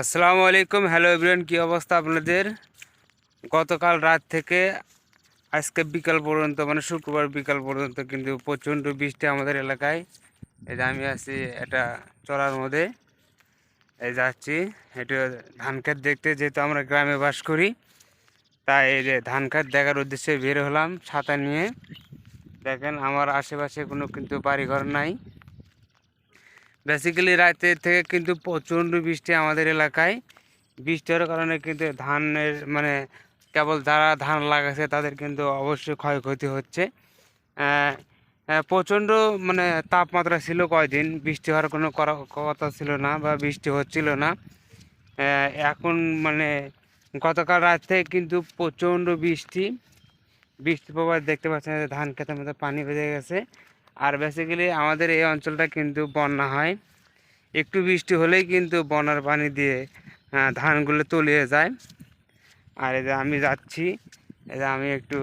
আসসালামু আলাইকুম। Hello everyone, কী অবস্থা আপনাদের? গতকাল রাত থেকে আজকে বিকাল পর্যন্ত মানে শুক্রবার বিকাল পর্যন্ত কিন্তু প্রচণ্ড বৃষ্টি আমাদের এলাকায়। এই যে আমি আছি এটা চড়ার মধ্যে। এই যাচ্ছি এটা ধান খেত দেখতে, যেহেতু আমরা গ্রামে বাস করি, তাই এই যে ধান ক্ষেত দেখার উদ্দেশ্যে বের হলাম, ছাতা নিয়ে। দেখেন, আমার আশেপাশে কোনো কিন্তু বাড়িঘর নাই। বেসিক্যালি রাতে থেকে কিন্তু প্রচণ্ড বৃষ্টি আমাদের এলাকায়। বৃষ্টি হওয়ার কারণে কিন্তু ধানের মানে কেবল যারা ধান লাগাচ্ছে তাদের কিন্তু অবশ্যই ক্ষয়ক্ষতি হচ্ছে। প্রচণ্ড মানে তাপমাত্রা ছিল কয়দিন, বৃষ্টি হওয়ার কোনো কথা ছিল না বা বৃষ্টি হচ্ছিল না। এখন মানে গতকাল রাত থেকে কিন্তু প্রচণ্ড বৃষ্টি। বৃষ্টি প্রবাহ দেখতে পাচ্ছেন ধান খেতের মধ্যে পানি বেঁধে গেছে। আর বেসিক্যালি আমাদের এই অঞ্চলটা কিন্তু বন্যা হয়। একটু বৃষ্টি হলেই কিন্তু বন্যার পানি দিয়ে ধানগুলো তলিয়ে যায়। আর এই যে আমি যাচ্ছি, এই যে আমি একটু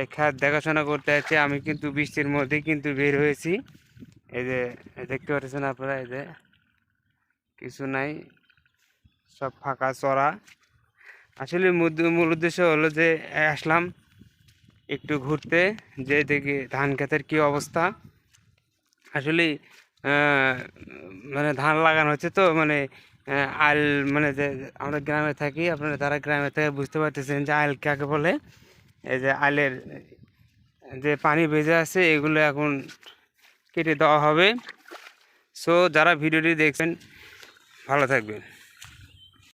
এই খাত দেখাশোনা করতে যাচ্ছি, আমি কিন্তু বৃষ্টির মধ্যেই কিন্তু বের হয়েছি। এই যে দেখতে পাচ্ছেন আপনারা, এই যে কিছু নাই, সব ফাঁকা চড়া। আসলে মূল উদ্দেশ্য হলো যে, আসলাম একটু ঘুরতে, যে দেখি ধান ক্ষেতের কী অবস্থা। আসলে মানে ধান লাগানো হচ্ছে তো মানে আল মানে যে আমরা গ্রামে থাকি, আপনারা তারা গ্রামে থেকে বুঝতে পারতেছেন যে আল কাকে বলে। এই যে আলের যে পানি ভেজে আছে, এগুলো এখন কেটে দেওয়া হবে। সো যারা ভিডিওটি দেখছেন, ভালো থাকবেন।